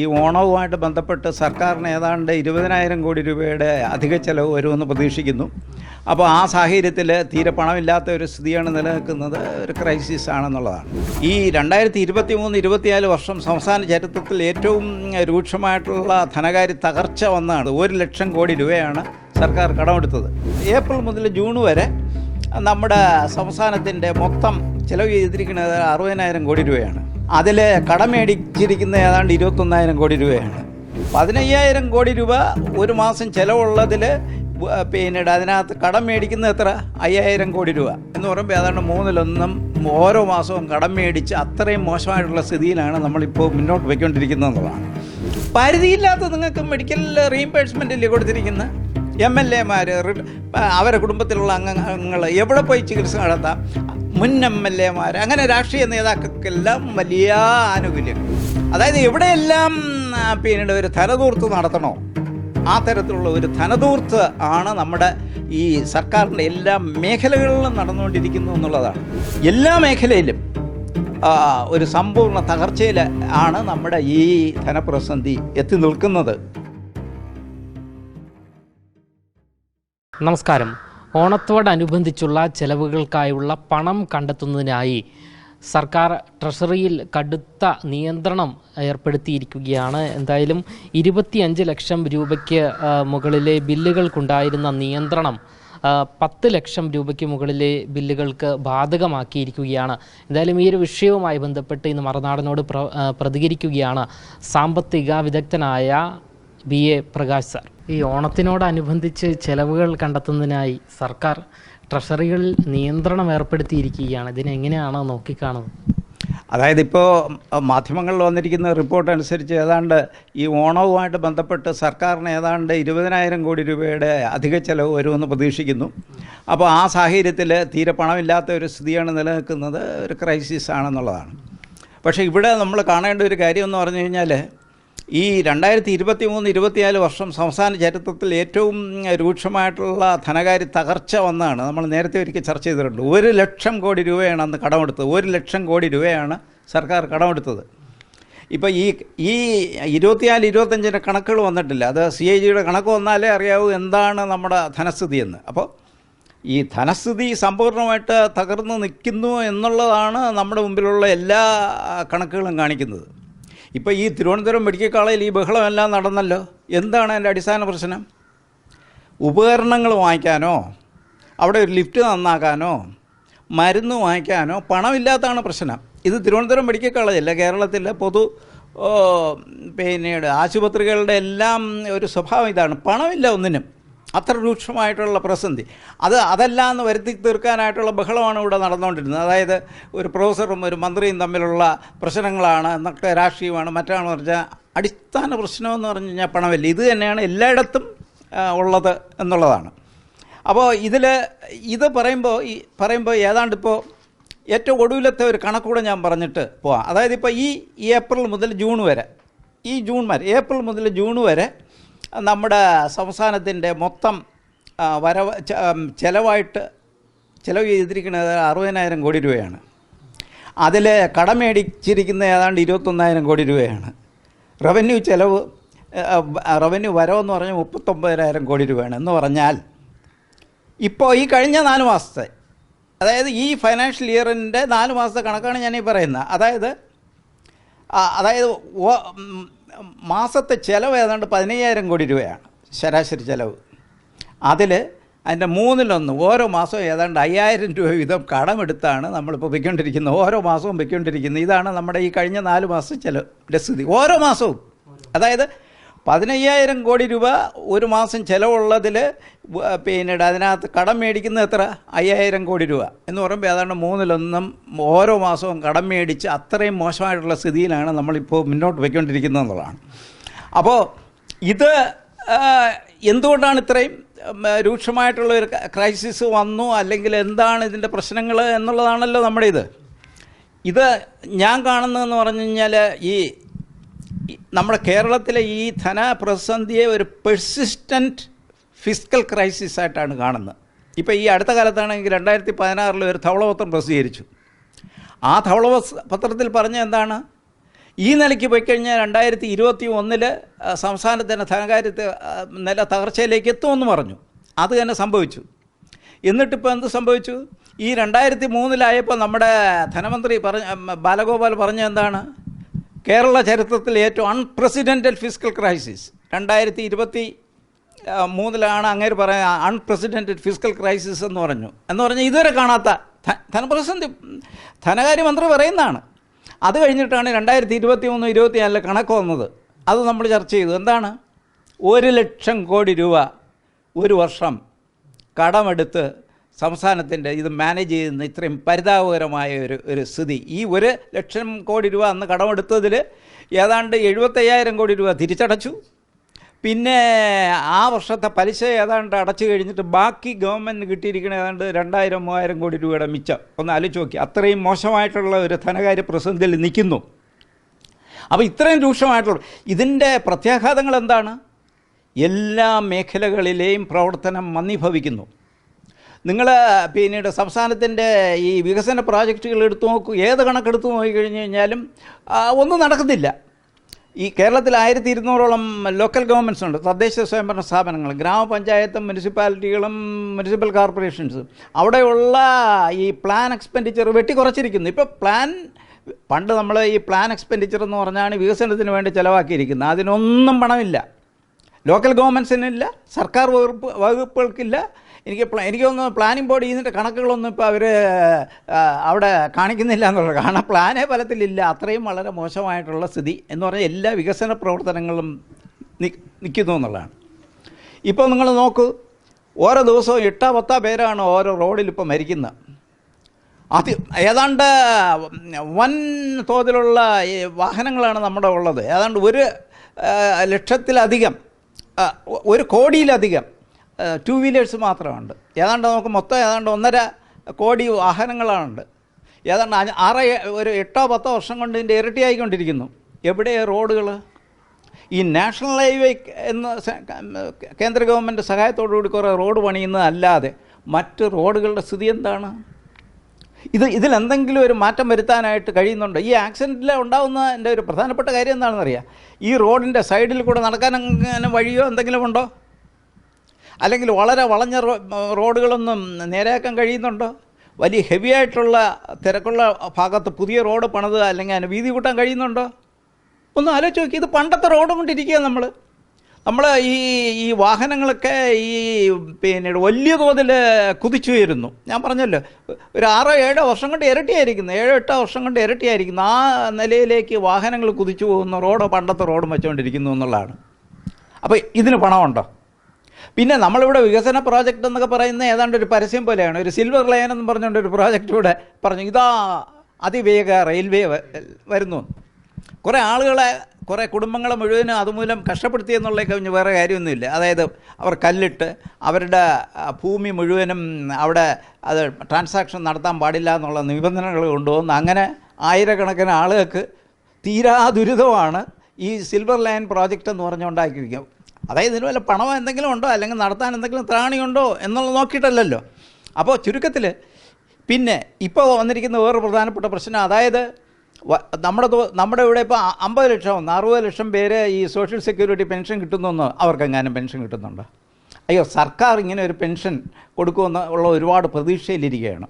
ഈ ഓണവുമായിട്ട് ബന്ധപ്പെട്ട് സർക്കാരിന് ഏതാണ്ട് ഇരുപതിനായിരം കോടി രൂപയുടെ അധിക ചെലവ് വരുമെന്ന് പ്രതീക്ഷിക്കുന്നു. അപ്പോൾ ആ സാഹചര്യത്തിൽ തീരെ പണമില്ലാത്ത ഒരു സ്ഥിതിയാണ് നിലനിൽക്കുന്നത് ഒരു ക്രൈസിസ് ആണെന്നുള്ളതാണ്. ഈ രണ്ടായിരത്തി ഇരുപത്തി മൂന്ന് ഇരുപത്തിനാല് വർഷം സംസ്ഥാന ചരിത്രത്തിൽ ഏറ്റവും രൂക്ഷമായിട്ടുള്ള ധനകാര്യ തകർച്ച വന്നാണ് ഒരു ലക്ഷം കോടി രൂപയാണ് സർക്കാർ കടമെടുത്തത്. ഏപ്രിൽ മുതൽ ജൂൺ വരെ നമ്മുടെ സംസ്ഥാനത്തിന്റെ മൊത്തം ചിലവ് ചെയ്തിരിക്കുന്നത് അറുപതിനായിരം കോടി രൂപയാണ്. അതിൽ കടമേടിച്ചിരിക്കുന്ന ഏതാണ്ട് ഇരുപത്തൊന്നായിരം കോടി രൂപയാണ്. പതിനയ്യായിരം കോടി രൂപ ഒരു മാസം ചിലവുള്ളതിൽ പിന്നീട് അതിനകത്ത് കടം മേടിക്കുന്നത് എത്ര? അയ്യായിരം കോടി രൂപ. എന്ന് പറയുമ്പോൾ ഏതാണ്ട് മൂന്നിലൊന്നും ഓരോ മാസവും കടം മേടിച്ച് അത്രയും മോശമായിട്ടുള്ള സ്ഥിതിയിലാണ് നമ്മളിപ്പോൾ മുന്നോട്ട് പോയിക്കൊണ്ടിരിക്കുന്നതെന്നുള്ളതാണ് പരിധിയില്ലാത്ത നിങ്ങൾക്ക് മെഡിക്കൽ റീഇംബേഴ്സ്മെന്റിൽ കൊടുത്തിരിക്കുന്ന? എം എൽ എമാർ അവരുടെ കുടുംബത്തിലുള്ള അംഗങ്ങൾ എവിടെ പോയി ചികിത്സ നടത്താം? മുൻ എം എൽ എമാർ അങ്ങനെ രാഷ്ട്രീയ നേതാക്കൾക്കെല്ലാം വലിയ ആനുകൂല്യം. അതായത് എവിടെയെല്ലാം പിന്നീട് ഒരു ധനതൂർത്ത് നടത്തണോ ആ തരത്തിലുള്ള ഒരു ധനതൂർത്ത് ആണ് നമ്മുടെ ഈ സർക്കാരിന്റെ എല്ലാ മേഖലകളിലും നടന്നുകൊണ്ടിരിക്കുന്നു എന്നുള്ളതാണ്. എല്ലാ മേഖലയിലും ഒരു സമ്പൂർണ തകർച്ചയിൽ ആണ് നമ്മുടെ ഈ ധനപ്രതിസന്ധി എത്തി നിൽക്കുന്നത്. നമസ്കാരം. ഓണത്തോടനുബന്ധിച്ചുള്ള ചെലവുകൾക്കായുള്ള പണം കണ്ടെത്തുന്നതിനായി സർക്കാർ ട്രഷറിയിൽ കടുത്ത നിയന്ത്രണം ഏർപ്പെടുത്തിയിരിക്കുകയാണ്. എന്തായാലും ഇരുപത്തിയഞ്ച് ലക്ഷം രൂപയ്ക്ക് മുകളിലെ ബില്ലുകൾക്കുണ്ടായിരുന്ന നിയന്ത്രണം പത്ത് ലക്ഷം രൂപയ്ക്ക് മുകളിലെ ബില്ലുകൾക്ക് ബാധകമാക്കിയിരിക്കുകയാണ്. എന്തായാലും ഈ ഒരു വിഷയവുമായി ബന്ധപ്പെട്ട് ഇന്ന് മറുനാടനോട് പ്ര പ്രതികരിക്കുകയാണ് സാമ്പത്തിക വിദഗ്ധനായ ബി. എ. പ്രകാശ് സാർ. ഈ ഓണത്തിനോടനുബന്ധിച്ച് ചെലവുകൾ കണ്ടെത്തുന്നതിനായി സർക്കാർ ട്രഷറികളിൽ നിയന്ത്രണം ഏർപ്പെടുത്തിയിരിക്കുകയാണ്. ഇതിനെങ്ങനെയാണ് നോക്കിക്കാണുന്നത്? അതായത് ഇപ്പോൾ മാധ്യമങ്ങളിൽ വന്നിരിക്കുന്ന റിപ്പോർട്ട് അനുസരിച്ച് ഏതാണ്ട് ഈ ഓണവുമായിട്ട് ബന്ധപ്പെട്ട് സർക്കാരിന് ഏതാണ്ട് ഇരുപതിനായിരം കോടി രൂപയുടെ അധിക ചെലവ് വരുമെന്ന് പ്രതീക്ഷിക്കുന്നു. അപ്പോൾ ആ സാഹചര്യത്തിൽ തീരെ പണമില്ലാത്ത ഒരു സ്ഥിതിയാണ് നിലനിൽക്കുന്നത്. ഒരു ക്രൈസിസ് ആണെന്നുള്ളതാണ് പക്ഷേ ഇവിടെ നമ്മൾ കാണേണ്ട ഒരു കാര്യം എന്ന് പറഞ്ഞു കഴിഞ്ഞാൽ ഈ രണ്ടായിരത്തി ഇരുപത്തി മൂന്ന് ഇരുപത്തിനാല് വർഷം സംസ്ഥാന ചരിത്രത്തിൽ ഏറ്റവും രൂക്ഷമായിട്ടുള്ള ധനകാര്യ തകർച്ച വന്നാണ്. നമ്മൾ നേരത്തെ ഒരിക്കൽ ചർച്ച ചെയ്തിട്ടുണ്ട്. ഒരു ലക്ഷം കോടി രൂപയാണ് അന്ന് കടമെടുത്തത്. ഒരു ലക്ഷം കോടി രൂപയാണ് സർക്കാർ കടമെടുത്തത്. ഇപ്പോൾ ഈ ഈ ഇരുപത്തിനാല് ഇരുപത്തഞ്ചിന്റെ കണക്കുകൾ വന്നിട്ടില്ല. അത് സി ഐ ജിയുടെ കണക്ക് വന്നാലേ അറിയാവൂ എന്താണ് നമ്മുടെ ധനസ്ഥിതി എന്ന്. അപ്പോൾ ഈ ധനസ്ഥിതി സമ്പൂർണമായിട്ട് തകർന്നു നിൽക്കുന്നു എന്നുള്ളതാണ് നമ്മുടെ മുമ്പിലുള്ള എല്ലാ കണക്കുകളും കാണിക്കുന്നത്. ഇപ്പോൾ ഈ തിരുവനന്തപുരം മെഡിക്കൽ കോളേജിൽ ഈ ബഹളമെല്ലാം നടന്നല്ലോ. എന്താണ് അതിന്റെ അടിസ്ഥാന പ്രശ്നം? ഉപകരണങ്ങൾ വാങ്ങിക്കാനോ അവിടെ ഒരു ലിഫ്റ്റ് നന്നാക്കാനോ മരുന്ന് വാങ്ങിക്കാനോ പണമില്ലാത്തതാണ് പ്രശ്നം. ഇത് തിരുവനന്തപുരം മെഡിക്കൽ കോളേജല്ല കേരളത്തിലെ പൊതു പിന്നീട് ആശുപത്രികളുടെ എല്ലാം ഒരു സ്വഭാവം ഇതാണ്. പണമില്ല ഒന്നിനും. അത്ര രൂക്ഷമായിട്ടുള്ള പ്രതിസന്ധി. അത് അതെല്ലാം എന്ന് വരുത്തി തീർക്കാനായിട്ടുള്ള ബഹളമാണ് ഇവിടെ നടന്നുകൊണ്ടിരുന്നത്. അതായത് ഒരു പ്രൊഫസറും ഒരു മന്ത്രിയും തമ്മിലുള്ള പ്രശ്നങ്ങളാണ് എന്നൊക്കെ രാഷ്ട്രീയമാണ് മറ്റാണെന്ന് പറഞ്ഞാൽ അടിസ്ഥാന പ്രശ്നമെന്ന് പറഞ്ഞു കഴിഞ്ഞാൽ പണമില്ല. ഇത് തന്നെയാണ് എല്ലായിടത്തും ഉള്ളത് എന്നുള്ളതാണ്. അപ്പോൾ ഇതിൽ ഇത് പറയുമ്പോൾ ഈ പറയുമ്പോൾ ഏതാണ്ട് ഇപ്പോൾ ഏറ്റവും ഒടുവിലത്തെ ഒരു കണക്കൂടെ ഞാൻ പറഞ്ഞിട്ട് പോവാം. അതായത് ഇപ്പോൾ ഈ ഏപ്രിൽ മുതൽ ജൂൺ വരെ ഈ ജൂൺ വരെ ഏപ്രിൽ മുതൽ ജൂൺ വരെ നമ്മുടെ സംസ്ഥാനത്തിന്റെ മൊത്തം വരവ് ചിലവായിട്ട് ചിലവ് ചെയ്തിരിക്കുന്നത് അറുപതിനായിരം കോടി രൂപയാണ്. അതിൽ കടം മേടിച്ചിരിക്കുന്ന ഏതാണ്ട് ഇരുപത്തൊന്നായിരം കോടി രൂപയാണ്. റവന്യൂ ചിലവ് റവന്യൂ വരവെന്ന് പറഞ്ഞാൽ മുപ്പത്തൊമ്പതിനായിരം കോടി രൂപയാണ്. എന്ന് പറഞ്ഞാൽ ഇപ്പോൾ ഈ കഴിഞ്ഞ നാല് മാസത്തെ അതായത് ഈ ഫൈനാൻഷ്യൽ ഇയറിന്റെ നാല് മാസത്തെ കണക്കാണ് ഞാൻ പറയുന്നത്. അതായത് അതായത് മാസത്തെ ചിലവ് ഏതാണ്ട് പതിനയ്യായിരം കോടി രൂപയാണ് ശരാശരി ചിലവ്. അതിൽ അതിന്റെ മൂന്നിലൊന്ന് ഓരോ മാസവും ഏതാണ്ട് അയ്യായിരം രൂപ വീതം കടമെടുത്താണ് നമ്മളിപ്പോൾ വയ്ക്കൊണ്ടിരിക്കുന്നത് ഓരോ മാസവും വയ്ക്കൊണ്ടിരിക്കുന്നത് ഇതാണ് നമ്മുടെ ഈ കഴിഞ്ഞ നാല് മാസം ചിലവിന്റെ സ്ഥിതി ഓരോ മാസവും. അതായത് പതിനയ്യായിരം കോടി രൂപ ഒരു മാസം ചിലവുള്ളതിൽ പിന്നീട് അതിനകത്ത് കടം മേടിക്കുന്നത് എത്ര? അയ്യായിരം കോടി രൂപ. എന്ന് പറയുമ്പോൾ ഏതാണ്ട് മൂന്നിലൊന്നും ഓരോ മാസവും കടം മേടിച്ച് അത്രയും മോശമായിട്ടുള്ള സ്ഥിതിയിലാണ് നമ്മളിപ്പോൾ മുന്നോട്ട് പോയിക്കൊണ്ടിരിക്കുന്നത് എന്നുള്ളതാണ്. അപ്പോൾ ഇത് എന്തുകൊണ്ടാണ് ഇത്രയും രൂക്ഷമായിട്ടുള്ള ഒരു ക്രൈസിസ് വന്നു? അല്ലെങ്കിൽ എന്താണ് ഇതിന്റെ പ്രശ്നങ്ങൾ എന്നുള്ളതാണല്ലോ നമ്മുടെ ഇത്. ഇത് ഞാൻ കാണുന്നതെന്ന് പറഞ്ഞു കഴിഞ്ഞാൽ ഈ നമ്മുടെ കേരളത്തിലെ ഈ ധനപ്രതിസന്ധിയെ ഒരു പെർസിസ്റ്റന്റ് ഫിസിക്കൽ ക്രൈസിസ് ആയിട്ടാണ് കാണുന്നത്. ഇപ്പോൾ ഈ അടുത്ത കാലത്താണെങ്കിൽ രണ്ടായിരത്തി പതിനാറിൽ ഒരു ധവളപത്രം പ്രസിദ്ധീകരിച്ചു. ആ ധവള പത്രത്തിൽ പറഞ്ഞ എന്താണ്? ഈ നിലയ്ക്ക് പോയി കഴിഞ്ഞാൽ രണ്ടായിരത്തി ഇരുപത്തി ഒന്നിൽ സംസ്ഥാനത്തിന്റെ ധനകാര്യത്തെ നില തകർച്ചയിലേക്ക് എത്തുമെന്ന് പറഞ്ഞു. അത് തന്നെ സംഭവിച്ചു. എന്നിട്ടിപ്പോൾ എന്ത് സംഭവിച്ചു? ഈ രണ്ടായിരത്തി മൂന്നിലായപ്പോൾ നമ്മുടെ ധനമന്ത്രി പറഞ്ഞ ബാലഗോപാൽ പറഞ്ഞ എന്താണ്? കേരള ചരിത്രത്തിൽ ഏറ്റവും അൺപ്രസിഡന്റഡ് ഫിസിക്കൽ ക്രൈസിസ് രണ്ടായിരത്തി ഇരുപത്തി മൂന്നിലാണ് അങ്ങേര് പറയുന്നത് അൺപ്രസിഡന്റഡ് ഫിസിക്കൽ ക്രൈസിസ് എന്ന് പറഞ്ഞു. എന്ന് പറഞ്ഞാൽ ഇതുവരെ കാണാത്ത ധനപ്രതിസന്ധി ധനകാര്യമന്ത്രി പറയുന്നതാണ്. അത് കഴിഞ്ഞിട്ടാണ് രണ്ടായിരത്തി ഇരുപത്തി മൂന്ന് ഇരുപത്തി നാലിലെ കണക്ക് വന്നത്. അത് നമ്മൾ ചർച്ച ചെയ്തു. എന്താണ്? ഒരു ലക്ഷം കോടി രൂപ ഒരു വർഷം കടമെടുത്ത് സംസ്ഥാനത്തിന്റെ ഇത് മാനേജ് ചെയ്യുന്ന ഇത്രയും പരിതാപകരമായ ഒരു ഒരു സ്ഥിതി. ഈ ഒരു ലക്ഷം കോടി രൂപ അന്ന് കടമെടുത്തതിൽ ഏതാണ്ട് എഴുപത്തയ്യായിരം കോടി രൂപ തിരിച്ചടച്ചു. പിന്നെ ആ വർഷത്തെ പലിശ ഏതാണ്ട് അടച്ചു കഴിഞ്ഞിട്ട് ബാക്കി ഗവൺമെന്റ് കിട്ടിയിരിക്കുന്ന ഏതാണ്ട് രണ്ടായിരം മൂവായിരം കോടി രൂപയുടെ മിച്ചം. ഒന്ന് ആലോചിച്ച് നോക്കി. അത്രയും മോശമായിട്ടുള്ള ഒരു ധനകാര്യ പ്രതിസന്ധിയിൽ നിൽക്കുന്നു. അപ്പോൾ ഇത്രയും രൂക്ഷമായിട്ടുള്ള ഇതിന്റെ പ്രത്യാഘാതങ്ങൾ എന്താണ്? എല്ലാ മേഖലകളിലെയും പ്രവർത്തനം മന്ദീഭവിക്കുന്നു. നിങ്ങൾ പിന്നീട് സംസ്ഥാനത്തിന്റെ ഈ വികസന പ്രോജക്റ്റുകൾ എടുത്തു നോക്കൂ. ഏത് നോക്കി കഴിഞ്ഞു കഴിഞ്ഞാലും ഒന്നും നടക്കുന്നില്ല ഈ കേരളത്തിൽ ആയിരത്തി ഇരുന്നൂറോളം ലോക്കൽ ഗവൺമെന്റ്സ് ഉണ്ട്. തദ്ദേശ സ്വയംഭരണ സ്ഥാപനങ്ങൾ ഗ്രാമപഞ്ചായത്തും മുനിസിപ്പാലിറ്റികളും മുനിസിപ്പൽ കോർപ്പറേഷൻസും അവിടെയുള്ള ഈ പ്ലാൻ എക്സ്പെൻഡിച്ചർ വെട്ടിക്കുറച്ചിരിക്കുന്നു. ഇപ്പോൾ പ്ലാൻ പണ്ട് നമ്മൾ ഈ പ്ലാൻ എക്സ്പെൻഡിച്ചർ എന്ന് പറഞ്ഞാണ് വികസനത്തിന് വേണ്ടി ചിലവാക്കിയിരിക്കുന്നത്. അതിനൊന്നും പണമില്ല. ലോക്കൽ ഗവൺമെന്റ്സിനില്ല സർക്കാർ വകുപ്പ് വകുപ്പുകൾക്കില്ല എനിക്ക് എനിക്കൊന്ന് പ്ലാനിംഗ് ബോർഡ് ഇതിന്റെ കണക്കുകളൊന്നും ഇപ്പോൾ അവർ അവിടെ കാണിക്കുന്നില്ല എന്നുള്ളത് കാരണം പ്ലാനേ ഫലത്തിലില്ല. അത്രയും വളരെ മോശമായിട്ടുള്ള സ്ഥിതി എന്ന് പറഞ്ഞാൽ എല്ലാ വികസന പ്രവർത്തനങ്ങളും നിൽക്കുന്നു എന്നുള്ളതാണ്. ഇപ്പോൾ നിങ്ങൾ നോക്കൂ. ഓരോ ദിവസവും എട്ടാ പത്താ പേരാണ് ഓരോ റോഡിൽ ഇപ്പോൾ മരിക്കുന്നത് അത് ഏതാണ്ട് വൻ തോതിലുള്ള വാഹനങ്ങളാണ് നമ്മുടെ ഉള്ളത്. ഏതാണ്ട് ഒരു ലക്ഷത്തിലധികം ഒരു കോടിയിലധികം ടു വീലേഴ്സ് മാത്രമുണ്ട്. ഏതാണ്ട് നമുക്ക് മൊത്തം ഏതാണ്ട് ഒന്നര കോടി വാഹനങ്ങളാണുണ്ട്. ഏതാണ്ട് ആറ് ഒരു എട്ടോ പത്തോ വർഷം കൊണ്ട് ഇതിന്റെ ഇരട്ടിയായിക്കൊണ്ടിരിക്കുന്നു എവിടെ റോഡുകൾ ഈ നാഷണൽ ഹൈവേ എന്ന കേന്ദ്ര ഗവൺമെന്റ് സഹായത്തോടുകൂടി കുറേ റോഡ് പണിയുന്നതല്ലാതെ മറ്റ് റോഡുകളുടെ സ്ഥിതി എന്താണ്? ഇത് ഇതിലെന്തെങ്കിലും ഒരു മാറ്റം വരുത്താനായിട്ട് കഴിയുന്നുണ്ടോ? ഈ ആക്സിഡന്റിൽ ഉണ്ടാകുന്നതിന്റെ ഒരു പ്രധാനപ്പെട്ട കാര്യം എന്താണെന്നറിയാം? ഈ റോഡിന്റെ സൈഡിൽ കൂടെ നടക്കാൻ അങ്ങനെ വഴിയോ എന്തെങ്കിലും ഉണ്ടോ? അല്ലെങ്കിൽ വളരെ വളഞ്ഞ റോഡുകളൊന്നും നേരെയാക്കാൻ കഴിയുന്നുണ്ടോ? വലിയ ഹെവി ആയിട്ടുള്ള തിരക്കുള്ള ഭാഗത്ത് പുതിയ റോഡ് പണിത് അല്ലെങ്കിൽ അതിന് വീതി കൂട്ടാൻ കഴിയുന്നുണ്ടോ? ഒന്ന് ആലോചിച്ച് നോക്കി ഇത് പണ്ടത്തെ റോഡ് കൊണ്ടിരിക്കുക നമ്മൾ നമ്മൾ ഈ ഈ വാഹനങ്ങളൊക്കെ ഈ പിന്നെ വലിയ തോതിൽ കുതിച്ചു വരുന്നു ഞാൻ പറഞ്ഞല്ലോ ഒരു ആറോ ഏഴോ വർഷം കൊണ്ട് ഇരട്ടിയായിരിക്കുന്നു ഏഴോ എട്ടോ വർഷം കൊണ്ട് ഇരട്ടിയായിരിക്കുന്നു. ആ നിലയിലേക്ക് വാഹനങ്ങൾ കുതിച്ചു പോകുന്ന റോഡോ പണ്ടത്തെ റോഡും വെച്ചുകൊണ്ടിരിക്കുന്നു എന്നുള്ളതാണ്. അപ്പോൾ ഇതിന് പണമുണ്ടോ? പിന്നെ നമ്മളിവിടെ വികസന പ്രോജക്റ്റ് എന്നൊക്കെ പറയുന്ന ഏതാണ്ട് ഒരു പരസ്യം പോലെയാണ്. ഒരു സിൽവർ ലൈൻ എന്ന് പറഞ്ഞുകൊണ്ട് ഒരു പ്രോജക്റ്റ് ഇവിടെ പറഞ്ഞു. ഇതാ അതിവേഗ റെയിൽവേ വരുന്നു. കുറേ ആളുകളെ കുറേ കുടുംബങ്ങളെ മുഴുവനും അതുമൂലം കഷ്ടപ്പെടുത്തി എന്നുള്ളതൊക്കെ കഴിഞ്ഞ് വേറെ കാര്യമൊന്നുമില്ല. അതായത് അവർ കല്ലിട്ട് അവരുടെ ഭൂമി മുഴുവനും അവിടെ അത് ട്രാൻസാക്ഷൻ നടത്താൻ പാടില്ല എന്നുള്ള നിബന്ധനകൾ കൊണ്ടുവന്ന് അങ്ങനെ ആയിരക്കണക്കിന് ആളുകൾക്ക് തീരാ ദുരിതമാണ് ഈ സിൽവർ ലൈൻ പ്രോജക്റ്റ് എന്ന് പറഞ്ഞുകൊണ്ടാക്കിയിരിക്കും അതായത് ഇതിന് വല്ല പണമോ എന്തെങ്കിലും ഉണ്ടോ? അല്ലെങ്കിൽ നടത്താൻ എന്തെങ്കിലും ത്രാണിയുണ്ടോ എന്നുള്ളത് നോക്കിയിട്ടല്ലല്ലോ. അപ്പോൾ ചുരുക്കത്തിൽ പിന്നെ ഇപ്പോൾ വന്നിരിക്കുന്ന വേറൊരു പ്രധാനപ്പെട്ട പ്രശ്നം അതായത് നമ്മുടെ നമ്മുടെ ഇവിടെ ഇപ്പോൾ അമ്പത് ലക്ഷം അറുപത് ലക്ഷം പേര് ഈ സോഷ്യൽ സെക്യൂരിറ്റി പെൻഷൻ കിട്ടുന്നെന്ന് അവർക്കെങ്ങാനും പെൻഷൻ കിട്ടുന്നുണ്ടോ? അയ്യോ സർക്കാർ ഇങ്ങനെ ഒരു പെൻഷൻ കൊടുക്കുമെന്ന് ഉള്ള ഒരുപാട് പ്രതീക്ഷയിലിരിക്കുകയാണ്.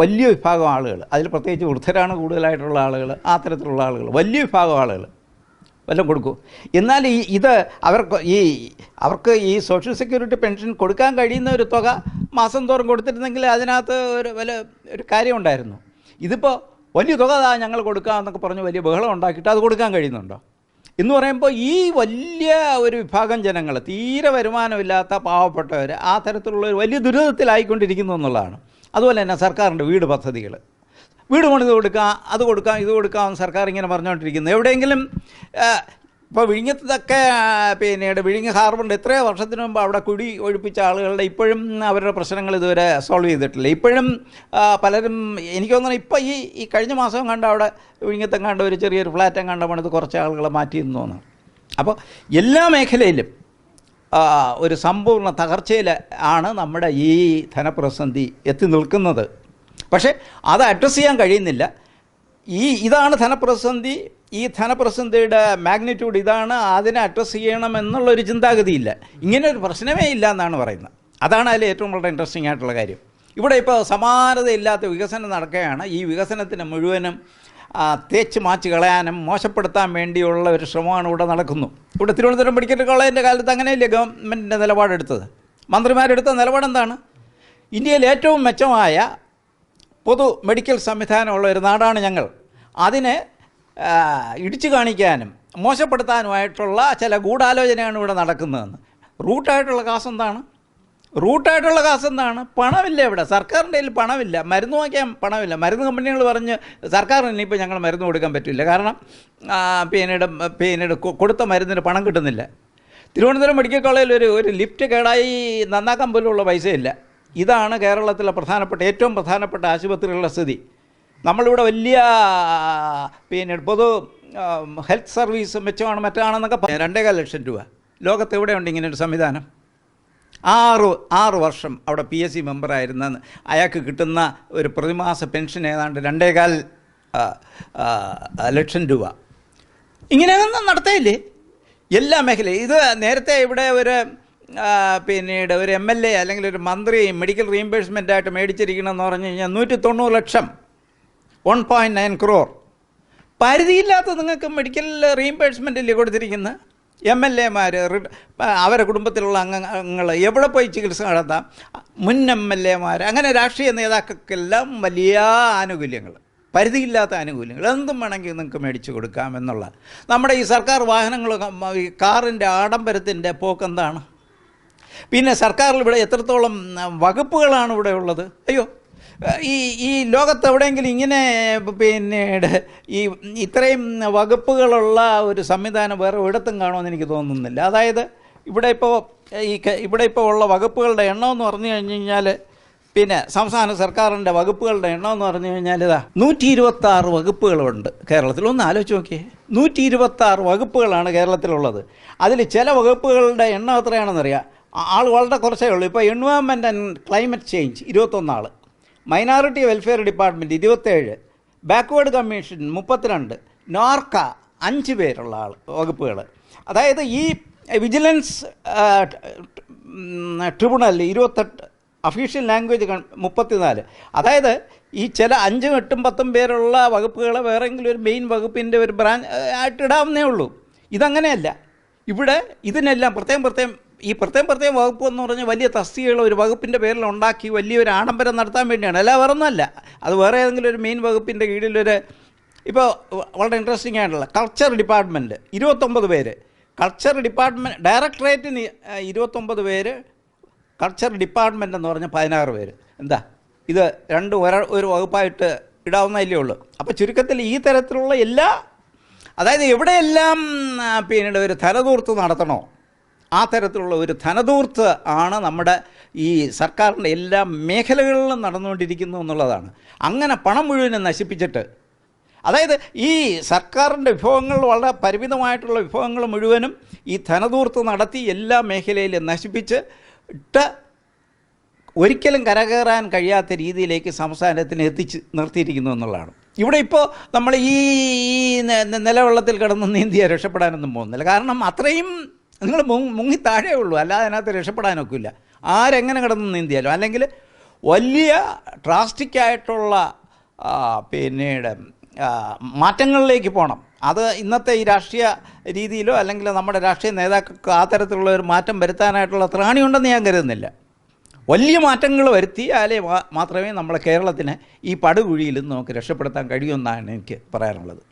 വലിയ വിഭാഗം ആളുകൾ അതിൽ പ്രത്യേകിച്ച് വൃദ്ധരാണ് കൂടുതലായിട്ടുള്ള ആളുകൾ ആ തരത്തിലുള്ള ആളുകൾ വലിയ വിഭാഗം ആളുകൾ വല്ലതും കൊടുക്കൂ. എന്നാൽ ഈ ഇത് അവർക്ക് ഈ അവർക്ക് ഈ സോഷ്യൽ സെക്യൂരിറ്റി പെൻഷൻ കൊടുക്കാൻ കഴിയുന്ന ഒരു തുക മാസം തോറും കൊടുത്തിരുന്നെങ്കിൽ അതിനകത്ത് ഒരു വല്ല ഒരു കാര്യമുണ്ടായിരുന്നു ഇതിപ്പോൾ വലിയ തുക ഞങ്ങൾ കൊടുക്കാമെന്നൊക്കെ പറഞ്ഞ് വലിയ ബഹളം ഉണ്ടാക്കിയിട്ട് അത് കൊടുക്കാൻ കഴിയുന്നുണ്ടോ? എന്ന് പറയുമ്പോൾ ഈ വലിയ ഒരു വിഭാഗം ജനങ്ങൾ തീരെ വരുമാനമില്ലാത്ത പാവപ്പെട്ടവർ ആ തരത്തിലുള്ള ഒരു വലിയ ദുരിതത്തിലായിക്കൊണ്ടിരിക്കുന്നു എന്നുള്ളതാണ്. അതുപോലെ തന്നെ സർക്കാരിന്റെ വീട് പദ്ധതികൾ വീട് പണിത് കൊടുക്കാം അത് കൊടുക്കാം ഇത് കൊടുക്കാം സർക്കാർ ഇങ്ങനെ പറഞ്ഞുകൊണ്ടിരിക്കുന്നു. എവിടെയെങ്കിലും ഇപ്പോൾ വിഴിഞ്ഞത്തൊക്കെ പിന്നീട് വിഴിഞ്ഞ ഹാർബറിന്റെ എത്രയോ വർഷത്തിന് മുമ്പ് അവിടെ കുടി ഒഴിപ്പിച്ച ആളുകളുടെ ഇപ്പോഴും അവരുടെ പ്രശ്നങ്ങൾ ഇതുവരെ സോൾവ് ചെയ്തിട്ടില്ല. ഇപ്പോഴും പലരും എനിക്ക് തോന്നുന്നു ഇപ്പോൾ ഈ ഈ കഴിഞ്ഞ മാസം കണ്ട അവിടെ വിഴിഞ്ഞത്തെങ്ങാണ്ട് ഒരു ചെറിയൊരു ഫ്ലാറ്റ് കണ്ട പണിത് കുറച്ച് ആളുകളെ മാറ്റിയെന്ന് തോന്നുന്നു. അപ്പോൾ എല്ലാ മേഖലയിലും ഒരു സമ്പൂർണ തകർച്ചയിൽ ആണ് നമ്മുടെ ഈ ധനപ്രതിസന്ധി എത്തി നിൽക്കുന്നത്. പക്ഷേ അത് അഡ്രസ്സ് ചെയ്യാൻ കഴിയുന്നില്ല. ഈ ഇതാണ് ധനപ്രതിസന്ധി ഈ ധനപ്രതിസന്ധിയുടെ മാഗ്നിറ്റ്യൂഡ് ഇതാണ് അതിനെ അഡ്രസ്സ് ചെയ്യണം എന്നുള്ളൊരു ചിന്താഗതിയില്ല. ഇങ്ങനെ ഒരു പ്രശ്നമേ ഇല്ല എന്നാണ് പറയുന്നത്. അതാണ് അതിൽ ഏറ്റവും വളരെ ഇൻട്രസ്റ്റിംഗ് ആയിട്ടുള്ള കാര്യം. ഇവിടെ ഇപ്പോൾ സമാനതയില്ലാത്ത വികസനം നടക്കുകയാണ്. ഈ വികസനത്തിന് മുഴുവനും തേച്ച് മാച്ച് കളയാനും മോശപ്പെടുത്താൻ വേണ്ടിയുള്ള ഒരു ശ്രമമാണ് ഇവിടെ നടക്കുന്നു. ഇവിടെ തിരുവനന്തപുരം മെഡിക്കൽ കോളേജിന്റെ കാലത്ത് അങ്ങനെയല്ലേ ഗവൺമെന്റിന്റെ നിലപാടെടുത്തത്? മന്ത്രിമാരെടുത്ത നിലപാടെന്താണ്? ഇന്ത്യയിൽ ഏറ്റവും മെച്ചമായ പൊതു മെഡിക്കൽ സംവിധാനമുള്ള ഒരു നാടാണ് ഞങ്ങൾ. അതിനെ ഇടിച്ചു കാണിക്കാനും മോശപ്പെടുത്താനുമായിട്ടുള്ള ചില ഗൂഢാലോചനയാണ് ഇവിടെ നടക്കുന്നതെന്ന്. റൂട്ടായിട്ടുള്ള കാശ് എന്താണ്? റൂട്ടായിട്ടുള്ള കാശ് എന്താണ്? പണമില്ല ഇവിടെ. സർക്കാരിന്റെ കയ്യിൽ പണമില്ല. മരുന്ന് വാങ്ങിക്കാൻ പണമില്ല. മരുന്ന് കമ്പനികൾ പറഞ്ഞ് സർക്കാരിന് ഇനിയിപ്പോൾ ഞങ്ങൾ മരുന്ന് കൊടുക്കാൻ പറ്റില്ല. കാരണം പിന്നീട് പിന്നീട് കൊടുത്ത മരുന്നിന് പണം കിട്ടുന്നില്ല. തിരുവനന്തപുരം മെഡിക്കൽ കോളേജിൽ ഒരു ഒരു ലിഫ്റ്റ് കേടായി നന്നാക്കാൻ പോലുള്ള പൈസയില്ല. ഇതാണ് കേരളത്തിലെ പ്രധാനപ്പെട്ട ഏറ്റവും പ്രധാനപ്പെട്ട ആശുപത്രികളുടെ സ്ഥിതി. നമ്മളിവിടെ വലിയ പിന്നെ പൊതു ഹെൽത്ത് സർവീസ് മെച്ചമാണ് മറ്റാണെന്നൊക്കെ പറ- രണ്ടേകാൽ ലക്ഷം രൂപ. ലോകത്ത് എവിടെയുണ്ട് ഇങ്ങനെ ഒരു സംവിധാനം? ആറ് ആറ് വർഷം അവിടെ പി എസ് സി മെമ്പറായിരുന്ന അയാൾക്ക് കിട്ടുന്ന ഒരു പ്രതിമാസ പെൻഷൻ ഏതാണ്ട് രണ്ടേകാൽ ലക്ഷം രൂപ. ഇങ്ങനെയൊന്നും നടത്തേയില്ലേ? എല്ലാ മേഖലയും. ഇത് നേരത്തെ ഇവിടെ ഒരു പിന്നീട് ഒരു എം എൽ എ അല്ലെങ്കിൽ ഒരു മന്ത്രി മെഡിക്കൽ റീഇംബേഴ്സ്മെന്റ് ആയിട്ട് മേടിച്ചിരിക്കണമെന്ന് പറഞ്ഞു കഴിഞ്ഞാൽ നൂറ്റി തൊണ്ണൂറ് ലക്ഷം. വൺ പോയിന്റ് നയൻ ക്രോർ പരിധിയില്ലാത്ത നിങ്ങൾക്ക് മെഡിക്കൽ റീഇംബേഴ്സ്മെന്റില്ലേ കൊടുത്തിരിക്കുന്നത് എം എൽ എമാർ അവരുടെ കുടുംബത്തിലുള്ള അംഗങ്ങൾ എവിടെ പോയി ചികിത്സ നടത്താം? മുൻ എം എൽ എമാർ അങ്ങനെ രാഷ്ട്രീയ നേതാക്കൾക്കെല്ലാം വലിയ ആനുകൂല്യങ്ങൾ പരിധിയില്ലാത്ത ആനുകൂല്യങ്ങൾ എന്തും വേണമെങ്കിൽ നിങ്ങൾക്ക് മേടിച്ചു കൊടുക്കാം എന്നുള്ള. നമ്മുടെ ഈ സർക്കാർ വാഹനങ്ങൾ കാറിന്റെ ആഡംബരത്തിന്റെ പോക്കെന്താണ്? പിന്നെ സർക്കാരിൽ ഇവിടെ എത്രത്തോളം വകുപ്പുകളാണ് ഇവിടെ ഉള്ളത്? അയ്യോ ഈ ഈ ലോകത്ത് എവിടെയെങ്കിലും ഇങ്ങനെ പിന്നീട് ഈ ഇത്രയും വകുപ്പുകളുള്ള ഒരു സംവിധാനം വേറെ ഒരിടത്തും കാണുമെന്ന് എനിക്ക് തോന്നുന്നില്ല. അതായത് ഇവിടെ ഇപ്പോൾ ഈ ഇവിടെ ഇപ്പോൾ ഉള്ള വകുപ്പുകളുടെ എണ്ണം എന്ന് പറഞ്ഞു കഴിഞ്ഞ് കഴിഞ്ഞാൽ പിന്നെ സംസ്ഥാന സർക്കാരിന്റെ വകുപ്പുകളുടെ എണ്ണം എന്ന് പറഞ്ഞു കഴിഞ്ഞാൽ ഇതാ നൂറ്റി ഇരുപത്തി ആറ് വകുപ്പുകളുണ്ട് കേരളത്തിൽ. ഒന്ന് ആലോചിച്ച് നോക്കിയേ നൂറ്റി ഇരുപത്തി ആറ് വകുപ്പുകളാണ് കേരളത്തിലുള്ളത്. അതിൽ ചില വകുപ്പുകളുടെ എണ്ണം എത്രയാണെന്നറിയാം? ആൾ വളരെ കുറച്ചേ ഉള്ളൂ. ഇപ്പോൾ എൻവയോൺമെന്റ് ആൻഡ് ക്ലൈമറ്റ് ചേഞ്ച് ഇരുപത്തൊന്നാൾ മൈനോറിറ്റി വെൽഫെയർ ഡിപ്പാർട്ട്മെന്റ് ഇരുപത്തേഴ്. ബാക്ക്വേർഡ് കമ്മീഷൻ മുപ്പത്തിരണ്ട്. നോർക്ക അഞ്ച് പേരുള്ള ആൾ വകുപ്പുകൾ അതായത് ഈ വിജിലൻസ് ട്രിബ്യൂണൽ ഇരുപത്തെട്ട് അഫീഷ്യൽ ലാംഗ്വേജ് മുപ്പത്തിനാല്. അതായത് ഈ ചില അഞ്ചും എട്ടും പത്തും പേരുള്ള വകുപ്പുകളെ വേറെങ്കിലും ഒരു മെയിൻ വകുപ്പിന്റെ ഒരു ബ്രാഞ്ച് ആയിട്ട് ഇടാവുന്നേ ഉള്ളൂ. ഇതങ്ങനെയല്ല. ഇവിടെ ഇതിനെല്ലാം പ്രത്യേകം പ്രത്യേകം ഈ പ്രത്യേകം പ്രത്യേകം വകുപ്പ് എന്ന് പറഞ്ഞാൽ വലിയ തസ്തികയുള്ള ഒരു വകുപ്പിന്റെ പേരിൽ ഉണ്ടാക്കി വലിയൊരു ആഡംബരം നടത്താൻ വേണ്ടിയാണ്. അല്ല വേറെ ഒന്നല്ല അത് വേറെ ഏതെങ്കിലും ഒരു മെയിൻ വകുപ്പിന്റെ കീഴിലൊരു ഇപ്പോൾ വളരെ ഇൻട്രസ്റ്റിംഗ് ആയിട്ടുള്ള കൾച്ചർ ഡിപ്പാർട്ട്മെന്റ് ഇരുപത്തൊമ്പത് പേര്. കൾച്ചർ ഡിപ്പാർട്ട്മെന്റ് ഡയറക്ടറേറ്റിന് ഇരുപത്തൊമ്പത് പേര് കൾച്ചർ ഡിപ്പാർട്ട്മെന്റ് എന്ന് പറഞ്ഞാൽ പതിനാറ് പേര്. എന്താ? ഇത് രണ്ട് ഒര ഒരു വകുപ്പായിട്ട് ഇടാവുന്നതല്ലേ ഉള്ളൂ. അപ്പോൾ ചുരുക്കത്തിൽ ഈ തരത്തിലുള്ള എല്ലാ അതായത് എവിടെയെല്ലാം പിന്നീട് ഒരു തലതൂർത്ത് നടത്തണോ? ആ തരത്തിലുള്ള ഒരു ധനതൂർത്ത് ആണ് നമ്മുടെ ഈ സർക്കാരിന്റെ എല്ലാ മേഖലകളിലും നടന്നുകൊണ്ടിരിക്കുന്നു എന്നുള്ളതാണ്. അങ്ങനെ പണം മുഴുവനും നശിപ്പിച്ചിട്ട്. അതായത് ഈ സർക്കാരിന്റെ വിഭവങ്ങൾ വളരെ പരിമിതമായിട്ടുള്ള വിഭവങ്ങൾ മുഴുവനും ഈ ധനതൂർത്ത് നടത്തി എല്ലാ മേഖലയിലും നശിപ്പിച്ച് ഇട്ട് ഒരിക്കലും കരകയറാൻ കഴിയാത്ത രീതിയിലേക്ക് സംസ്ഥാനത്തിന് എത്തിച്ച് നിർത്തിയിരിക്കുന്നു എന്നുള്ളതാണ്. ഇവിടെ ഇപ്പോൾ നമ്മൾ ഈ നിലവെള്ളത്തിൽ കിടന്ന് നീന്തിയ രക്ഷപ്പെടാനൊന്നും പോകുന്നില്ല. കാരണം അത്രയും നിങ്ങൾ മുങ്ങി താഴേ ഉള്ളൂ അല്ലാതെ അതിനകത്ത് രക്ഷപ്പെടാനൊക്കില്ല. ആരെങ്ങനെ കിടന്ന് നീന്തിയാലും. അല്ലെങ്കിൽ വലിയ ട്രാസ്റ്റിക്കായിട്ടുള്ള പിന്നീട് മാറ്റങ്ങളിലേക്ക് പോകണം അത് ഇന്നത്തെ ഈ രാഷ്ട്രീയ രീതിയിലോ അല്ലെങ്കിൽ നമ്മുടെ രാഷ്ട്രീയ നേതാക്കൾക്ക് ആ തരത്തിലുള്ള ഒരു മാറ്റം വരുത്താനായിട്ടുള്ള ത്രാണിയുണ്ടെന്ന് ഞാൻ കരുതുന്നില്ല. വലിയ മാറ്റങ്ങൾ വരുത്തിയാലേ മാത്രമേ നമ്മളെ കേരളത്തിന് ഈ പടുകുഴിയിൽ നിന്ന് നമുക്ക് രക്ഷപ്പെടുത്താൻ കഴിയുമെന്നാണ് എനിക്ക് പറയാനുള്ളത്.